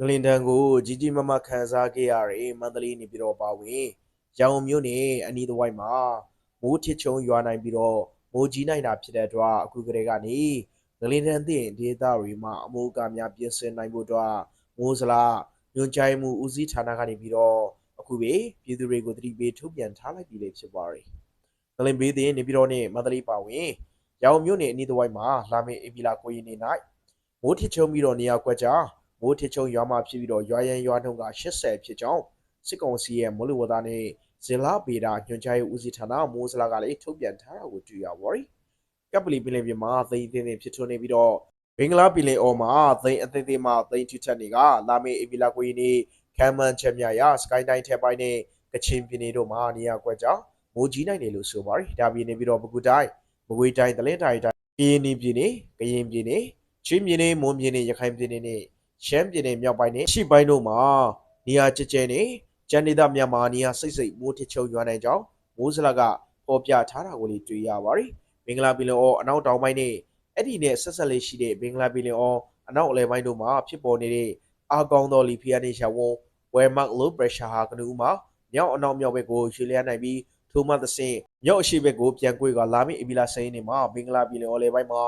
ဂလင်တန်ကိုကြီးကြီးမားမားခံစားခဲ့ရတဲ့မန္တလေးနေပြည်တော်ပါဝင်ရန်ကုန်မြို့နယ်အနီးတစ်ဝိုက်မှာမိုးထစ်ချုံရွာနိုင်ပြီးတော့မိုးကြီးနိုင်တာဖြစ်တဲ့အတွက်အခုကလေးကနေဂလင်တန်သည့်ဒေသတွေမှာအမိုးအကာများပြင်ဆင်နိုင်ဖို့အတွက်မိုးစလားညွှန်ကြားမှုဦးစီးဌာနကနေပြီးတော့အခုပဲပြည်သူတွေကိုတတိပေးထုတ်ပြန်ထားလိုက်ပြီလေဖြစ်ပါတယ်ဂလင်ဘေးတဲ့နေပြည်တော်နဲ့မန္တလေးပါဝင်ရန်ကုန်မြို့နယ်အနီးတစ်ဝိုက်မှာလာမယ့်ဧပြီလ9ရက်နေ့၌မိုးထစ်ချုံပြီးတော့နေရာကွက်ကြား မိုးထစ်ချုံရွာမှာဖြစ်ပြီးတော့ရွာရန်ရွာနှုန်းက80ဖြစ်ကြောင်းစစ်ကောင်စီရဲ့မလို့ဝဒနဲ့ဇင်လာပေတာညွှန်ကြားရေးဦးစီးဌာနမိုးစလာကလည်းထုတ်ပြန်ထားတာကိုတွေ့ရပါတယ်။ကပ်ပလီပင်လယ်ပြင်မှာသိန်းသိန်းသိန်းဖြစ်ထွန်းနေပြီးတော့ဘင်္ဂလားပင်လယ်အော်မှာသိန်းအသိန်းသိန်းမှာသိန်းထူထပ်နေကလာမေအပီလာကိုရီနေကမ်းမန်ချက်မြရစကိုင်းတိုင်းထက်ပိုင်းနဲ့ကချင်ပြည်နယ်တို့မှာနေရာကွက်ကြောင်းမိုးကြီးနိုင်တယ်လို့ဆိုပါတယ်။ဒါပြည်နေပြီးတော့ပဲခူးတိုင်းမကွေးတိုင်းတလင်းတိုင်းတိုင်းကရင်ပြည်နယ်ကရင်ပြည်နယ်ချင်းပြည်နယ်မွန်ပြည်နယ်ရခိုင်ပြည်နယ်နဲ့ ရှမ်းပြည်နယ်မြောက်ပိုင်းနဲ့ရှေ့ပိုင်းတို့မှာနေရာကျကျနဲ့ကျန်ဒေသမြန်မာမှာနေရာစိတ်စိတ်မိုးထချုံရွာနိုင်ကြောင်းမိုးစလကပေါ်ပြထားတာကိုလည်းတွေ့ရပါတယ်။မင်္ဂလာပင်လယ်အော်အနောက်တောင်ပိုင်းနဲ့အဲ့ဒီနဲ့ဆက်ဆက်လေးရှိတဲ့မင်္ဂလာပင်လယ်အော်အနောက်အလယ်ပိုင်းတို့မှာဖြစ်ပေါ်နေတဲ့အာကောင်းသောလီဖီယာနေရှာဝွန်ဝဲမတ်လိုပရက်ရှာဟာကနူးမှာမြောက်အနောက်မြောက်ဘက်ကိုရွှေလျားနိုင်ပြီးထိုမှသဆင့်မြောက်အရှိဘက်ကိုပြန်ကွေ့ကလာမည့်အဘီလာစိန်နေမှာမင်္ဂလာပင်လယ်အော်လယ်ပိုင်းမှာ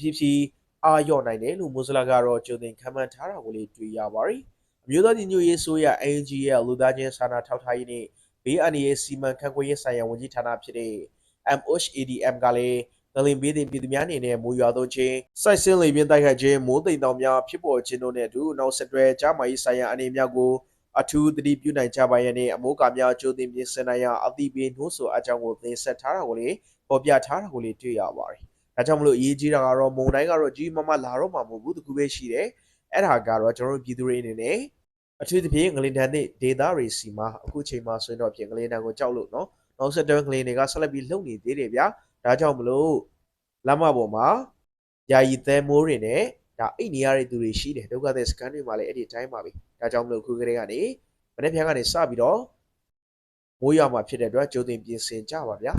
ဖြည်းဖြည်း အာရော့နိုင်တယ်လို့မိုးစလာကတော့ကြိုတင်ခံမှန်းထားတာကိုလည်းတွေ့ရပါတယ်။အမျိုးသားညီညွတ်ရေးဆိုရ ANG ရဲ့လူသားချင်းစာနာထောက်ထားရေးနဲ့ဘေးအန္တရာယ်စီမံခန့်ခွဲရေးဆိုင်ရာဝန်ကြီးဌာနဖြစ်တဲ့ MOHADM ကလည်းငလင်ဘေးတင်ပြည်သူများအနေနဲ့မိုးရွာသွန်းခြင်းစိုက်စင်းလေပြင်းတိုက်ခိုက်ခြင်းမိုးတိမ်တောင်များဖြစ်ပေါ်ခြင်းတို့နဲ့အတူနောက်ဆက်တွဲကြားမာရေးဆိုင်ရာအနေများကိုအထူးသတိပြုနိုင်ကြပါရတဲ့အမိုးကာများကြိုတင်ပြင်ဆင်နိုင်ရန်အသိပေးနှိုးဆော်အကြောင်းကိုသင်ဆက်ထားတာကိုလည်းပေါ်ပြထားတာကိုလည်းတွေ့ရပါတယ်။ ဒါကြောင့်မလို့အရေးကြီးတာကတော့မုံတိုင်းကတော့ကြီးမမလာတော့မှာမဟုတ်ဘူးတခုပဲရှိတယ်အဲ့ဒါကတော့ကျွန်တော်တို့ပြည်သူတွေအနေနဲ့အထူးသဖြင့်ငလင်တန်တဲ့ဒေတာတွေစီမှာအခုချိန်မှာဆိုရင်တော့ပြင်ငလင်တန်ကိုကြောက်လို့နော်နောက်ဆက်တွဲငလင်တွေကဆက်လက်ပြီးလှုပ်နေသေးတယ်ဗျာဒါကြောင့်မလို့လမ်းမပေါ်မှာယာယီသဲမိုးတွေနဲ့ဒါအိတ်နေရတဲ့သူတွေရှိတယ်ဒုက္ခသည်စကန်တွေမှာလည်းအဲ့ဒီတိုင်းပါပဲဒါကြောင့်မလို့ခုကလေးကနေမနေ့ပြန်ကနေစပြီးတော့မိုးရွာမှာဖြစ်တဲ့အတွက်ကြိုတင်ပြင်ဆင်ကြပါဗျာ